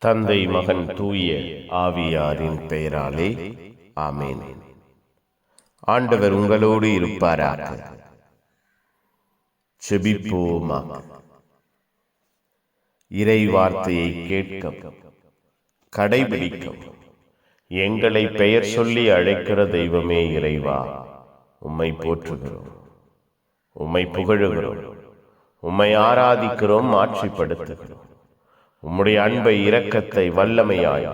தந்தை மகன் தூய ஆவியாரின் பெயராலே ஆமேன். ஆண்டவர் உங்களோடு இருப்பாராக. செபிப்போமாக இறை வார்த்தையை கேட்கவும் கடைபிடிக்கவும் எங்களை பெயர் சொல்லி அழைக்கிற தெய்வமே இறைவா. உம்மை போற்றுகிறோம். உம்மை புகழுகிறோம். உம்மை ஆராதிக்கிறோம் ஆட்சிப்படுத்துகிறோம். உம்முடைய அன்பை இரக்கத்தை வல்லமையாய்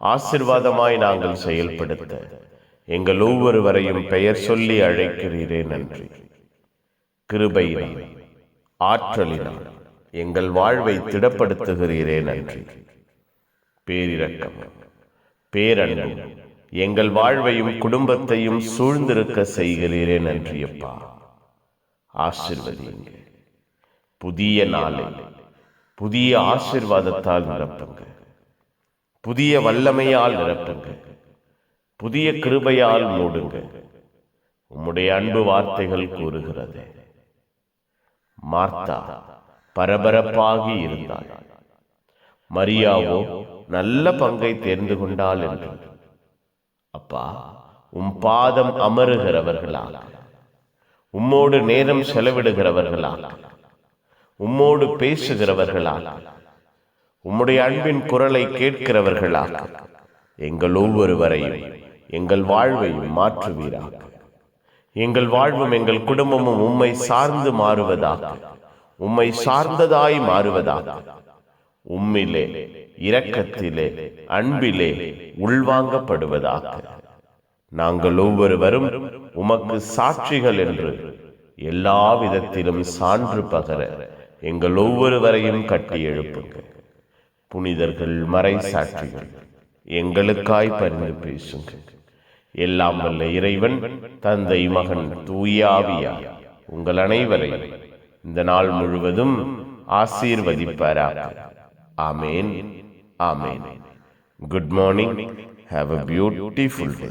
ஆசிர்வாதமாய் நாங்கள் செயல்படுத்த எங்கள் ஒவ்வொருவரையும் பெயர் சொல்லி அழைக்கிறீரே நன்றி. கிருபையினால் ஆற்றலினால் எங்கள் வாழ்வை திடப்படுத்துகிறீரே நன்றி. பேரிரக்கம் பேரன்பு எங்கள் வாழ்வையும் குடும்பத்தையும் சூழ்ந்திருக்க செய்கிறீரே நன்றியப்பா. ஆசிர்வதிங்க புதிய நாளில் புதிய ஆசிர்வாதத்தால் நிரப்புங்க. புதிய வல்லமையால் நிரப்புங்க. புதிய கிருபையால் மூடுங்க. உம்முடைய அன்பு வார்த்தைகள் கூறுகிறது. மார்த்தா பரபரப்பாகி இருந்தாள். மரியாவோ நல்ல பங்கை தேர்ந்து கொண்டாள் என்று. அப்பா உம் பாதம் அமருகிறவர்களாக உம்மோடு நேரம் செலவிடுகிறவர்களாக உம்மோடு பேசுகிறவர்களாக. உம்முடைய அன்பின் குரலை கேட்கிறவர்களாக. எங்கள் ஒவ்வொருவரையும் எங்கள் வாழ்வையும் மாற்றுவீராக. எங்கள் வாழ்வும் எங்கள் குடும்பமும் உம்மை சார்ந்து மாறுவதாக. உம்மை சார்ந்ததாய் மாறுவதாக. உம்மிலே இரக்கத்திலே அன்பிலே உள்வாங்கப்படுவதாக. நாங்கள் ஒவ்வொருவரும் உமக்கு சாட்சிகள் என்று எல்லா விதத்திலும் சான்று பகர எங்கள் ஒவ்வொருவரையும் கட்டி எழுப்புங்கள் புனிதர்கள் மறை சாட்சிகள் எங்களுக்காய் பரிந்து பேசுங்கள் எல்லாம் வல்ல இறைவன் தந்தை மகன் தூயாவியா உங்கள் அனைவரையும் இந்த நாள் முழுவதும் ஆசீர்வதிப்பாரா amen amen. Good morning have a beautiful day